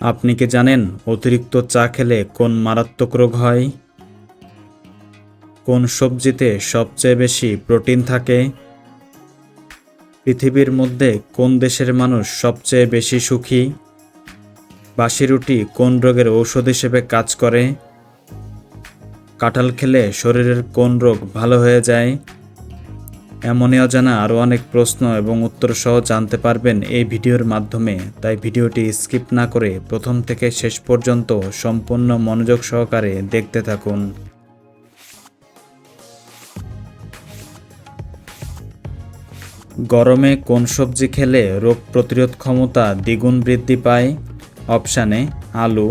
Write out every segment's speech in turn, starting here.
আপনি কি জানেন অতিরিক্ত চা খেলে কোন মারাত্মক রোগ হয়? কোন সবজিতে সবচেয়ে বেশি প্রোটিন থাকে? পৃথিবীর মধ্যে কোন দেশের মানুষ সবচেয়ে বেশি সুখী? বাসি রুটি কোন রোগের ঔষধ হিসেবে কাজ করে? কাঁঠাল খেলে শরীরের কোন রোগ ভালো হয়ে যায়? এমনই অজানা আরও অনেক প্রশ্ন এবং উত্তর সহ জানতে পারবেন এই ভিডিওর মাধ্যমে। তাই ভিডিওটি স্কিপ না করে প্রথম থেকে শেষ পর্যন্ত সম্পূর্ণ মনোযোগ সহকারে দেখতে থাকুন। গরমে কোন সবজি খেলে রোগ প্রতিরোধ ক্ষমতা দ্বিগুণ বৃদ্ধি পায়? অপশান এ, আলু।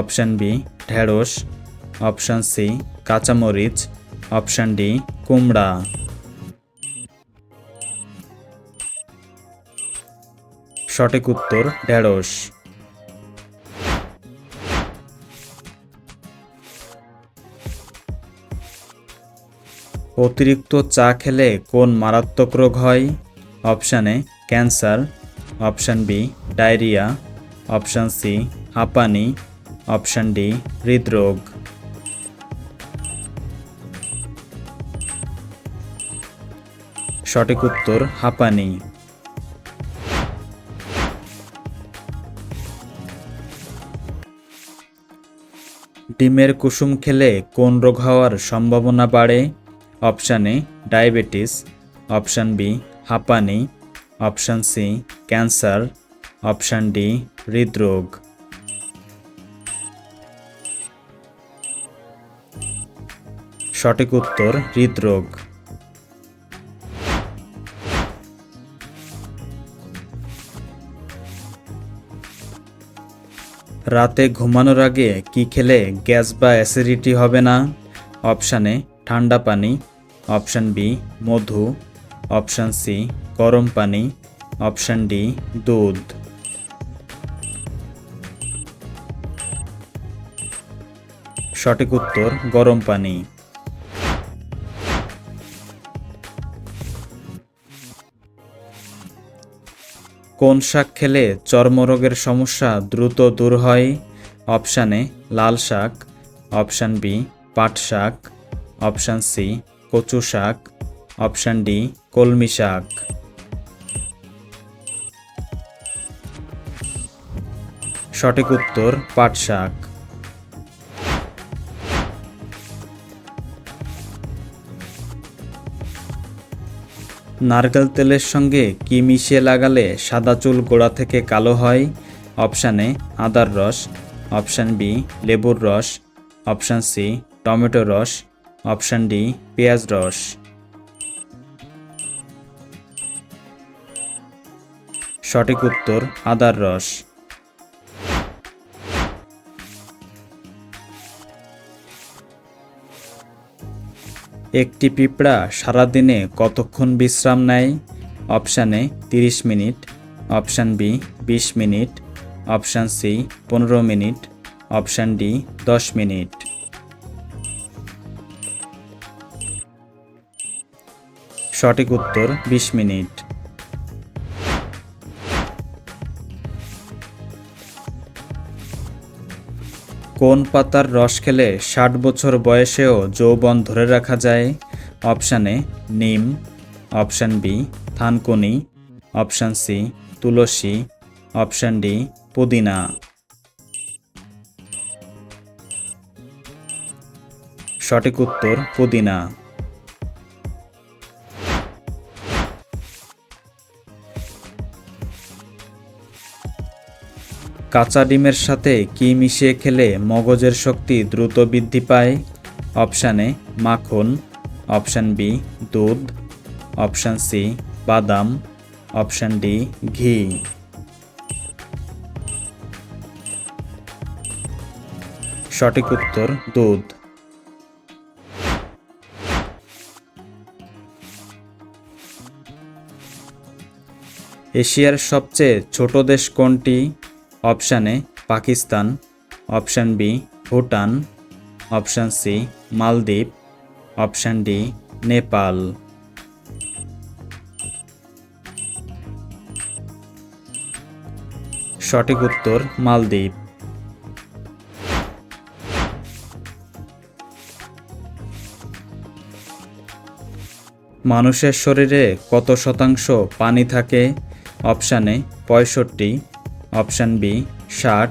অপশান বি, ঢেঁড়স। অপশান সি, কাঁচামরিচ। অপশান ডি, কুমড়া। সঠিক উত্তর ঢেঁড়স। অতিরিক্ত চা খেলে কোন মারাত্মক রোগ হয়? Option cancer. Option B, diarrhoea. Option C, হাঁপানি। অপশান ডি, হৃদরোগ। সঠিক উত্তর, হাঁপানি। ডিমের কুসুম খেলে কোন রোগ হওয়ার সম্ভাবনা বাড়ে? Option A, diabetes, option B, হাঁপানি, option C, cancer, option D, হৃদরোগ। সঠিক উত্তর, হৃদরোগ। রাতে ঘুমানোর আগে কি খেলে গ্যাস বা অ্যাসিডিটি হবে না? অপশান এ, ঠান্ডা পানি। অপশান বি, মধু। অপশান সি, গরম পানি। অপশান ডি, দুধ। সঠিক উত্তর, গরম পানি। কোন শাক খেলে চর্মরোগের সমস্যা দ্রুত দূর হয়? অপশান এ, লাল শাক। অপশান বি, পাট শাক। অপশান সি, কচু শাক। অপশান ডি, কলমি শাক। সঠিক উত্তর, পাট শাক। নারকেল তেলের সঙ্গে কি মিশিয়ে লাগালে সাদা চুল গোড়া থেকে কালো হয়? অপশান এ, আদার রস। অপশান বি, লেবুর রস। অপশান সি, টমেটো রস। অপশান ডি, পেঁয়াজ রস। সঠিক উত্তর, আদার রস। একটি পিঁপড়া সারাদিনে কতক্ষণ বিশ্রাম নেয়? অপশান এ, তিরিশ মিনিট। অপশান বি, বিশ মিনিট। অপশান সি, পনেরো মিনিট। অপশান ডি, দশ মিনিট। সঠিক উত্তর, বিশ মিনিট। কোন পাতার রস খেলে ষাট বছর বয়সেও যৌবন ধরে রাখা যায়? অপশান এ, নিম। অপশান বি, থানকুনি। অপশান সি, তুলসী। অপশান ডি, পুদিনা। সঠিক উত্তর, পুদিনা। কাঁচা ডিমের সাথে কি মিশিয়ে খেলে মগজের শক্তি দ্রুত বৃদ্ধি পায়? অপশান এ, মাখন। অপশান বি, দুধ। অপশান সি, বাদাম। অপশান ডি, ঘি। সঠিক উত্তর, দুধ। এশিয়ার সবচেয়ে ছোট দেশ কোনটি? Option A Pakistan, option B Bhutan, option C Maldives, option D Nepal. সঠিক উত্তর মালদ্বীপ। মানুষের শরীরে কত শতাংশ পানি থাকে? অপশানে পঁয়ষট্টি অপশান বি, ষাট।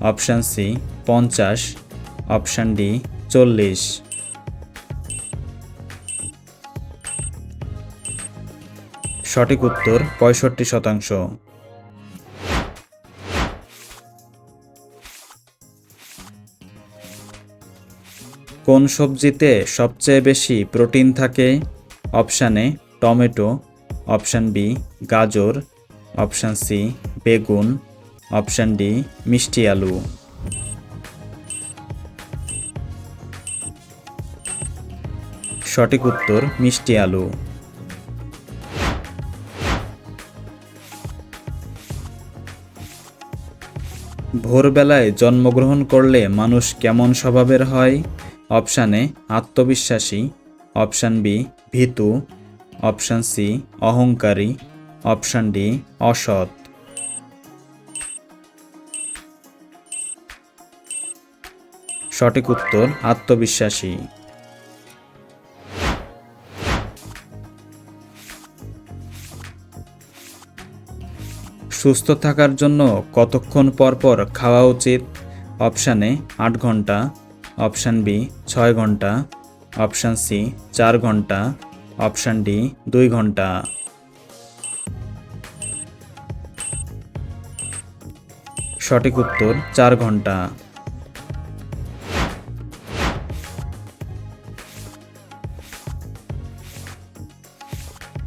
অপশান সি, পঞ্চাশ। অপশান ডি, চল্লিশ। সঠিক উত্তর, পঁয়ষট্টি শতাংশ। কোন সবজিতে সবচেয়ে বেশি প্রোটিন থাকে? Option tomato. অপশান বি, গাজর। অপশান সি বেগুন, অপশান ডি, মিষ্টি আলু। সঠিক উত্তর, মিষ্টি আলু। ভোরবেলায় জন্মগ্রহণ করলে মানুষ কেমন স্বভাবের হয়? অপশান আত্মবিশ্বাসী। অপশান বি, ভীতু। অপশান সি, অহংকারী। অপশান ডি, অসৎ। সঠিক উত্তর আত্মবিশ্বাসী। সুস্থ থাকার জন্য কতক্ষণ পর পর খাওয়া উচিত? অপশান এ, আট ঘণ্টা। অপশান বি, ছয় ঘণ্টা। অপশান সি, চার ঘণ্টা। অপশান ডি, দুই ঘণ্টা। সঠিক উত্তর, চার ঘণ্টা।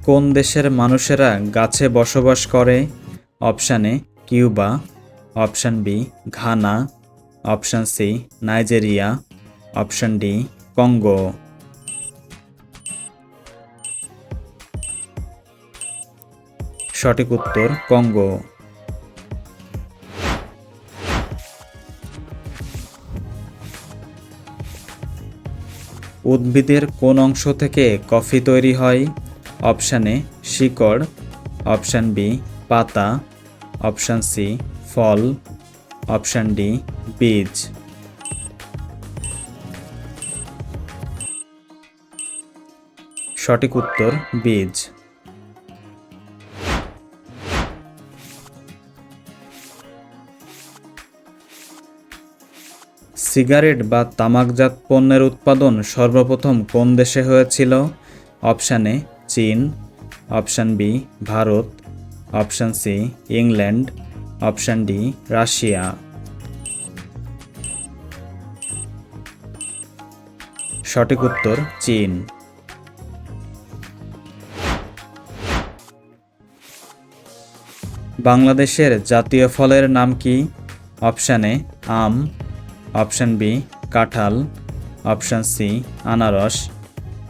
কোন দেশের মানুষেরা গাছে বসবাস করে? Option A, Cuba. Option B, Ghana. Option C, Nigeria. Option D, Congo. সঠিক উত্তর, কঙ্গো। উদ্ভিদের কোন অংশ থেকে কফি তৈরি হয়? অপশান এ শিকড়, অপশান বি পাতা, অপশান সি ফল, অপশান ডি বীজ। সঠিক উত্তর বীজ। সিগারেট বা তামাকজাত পণ্যের উৎপাদন সর্বপ্রথম কোন দেশে হয়েছিল? অপশান চীন, option B, Bharat, option C, England, option D, Russia. সঠিক উত্তর, চীন। বাংলাদেশের জাতীয় ফলের নাম কি? অপশান এ, আম, অপশান বি, কাঁঠাল, অপশান সি, আনারস,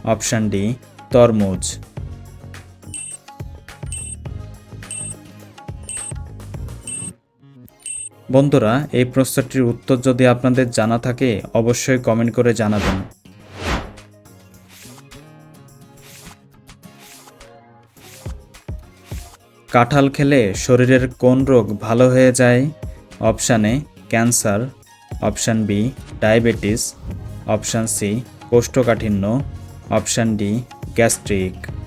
অপশান ডি, তরমুজ। বন্ধুরা, এই প্রশ্নটির উত্তর যদি আপনাদের জানা থাকে, অবশ্যই কমেন্ট করে জানাবেন। কাঁঠাল খেলে শরীরের কোন রোগ ভালো হয়ে যায়? Option A, cancer. Option B, diabetes. Option C, কোষ্ঠকাঠিন্য। Option D, gastric.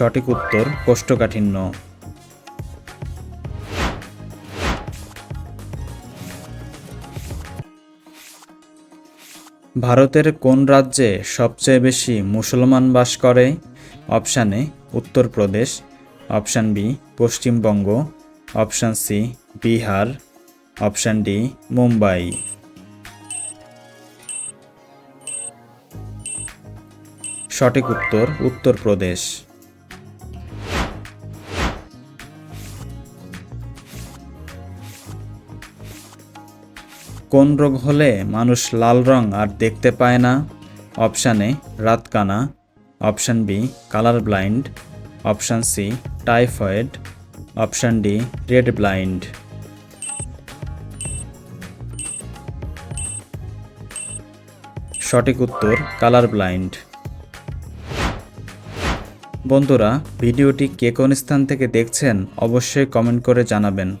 সঠিক উত্তর কোষ্ঠকাঠিন্য। ভারতের কোন রাজ্যে সবচেয়ে বেশি মুসলমান বাস করে? Option A, Uttar Pradesh. Option B, Paschimbanga. Option C, Bihar. Option D, Mumbai. সঠিক উত্তর উত্তরপ্রদেশ। কোন রোগ হলে মানুষ লাল রং আর দেখতে পায় না? অপশান এ, রাতকানা। Option B, colour blind. Option C, typhoid. Option D, red blind. সঠিক উত্তর, কালার ব্লাইন্ড। বন্ধুরা, ভিডিওটি কে কোন স্থান থেকে দেখছেন অবশ্যই কমেন্ট করে জানাবেন।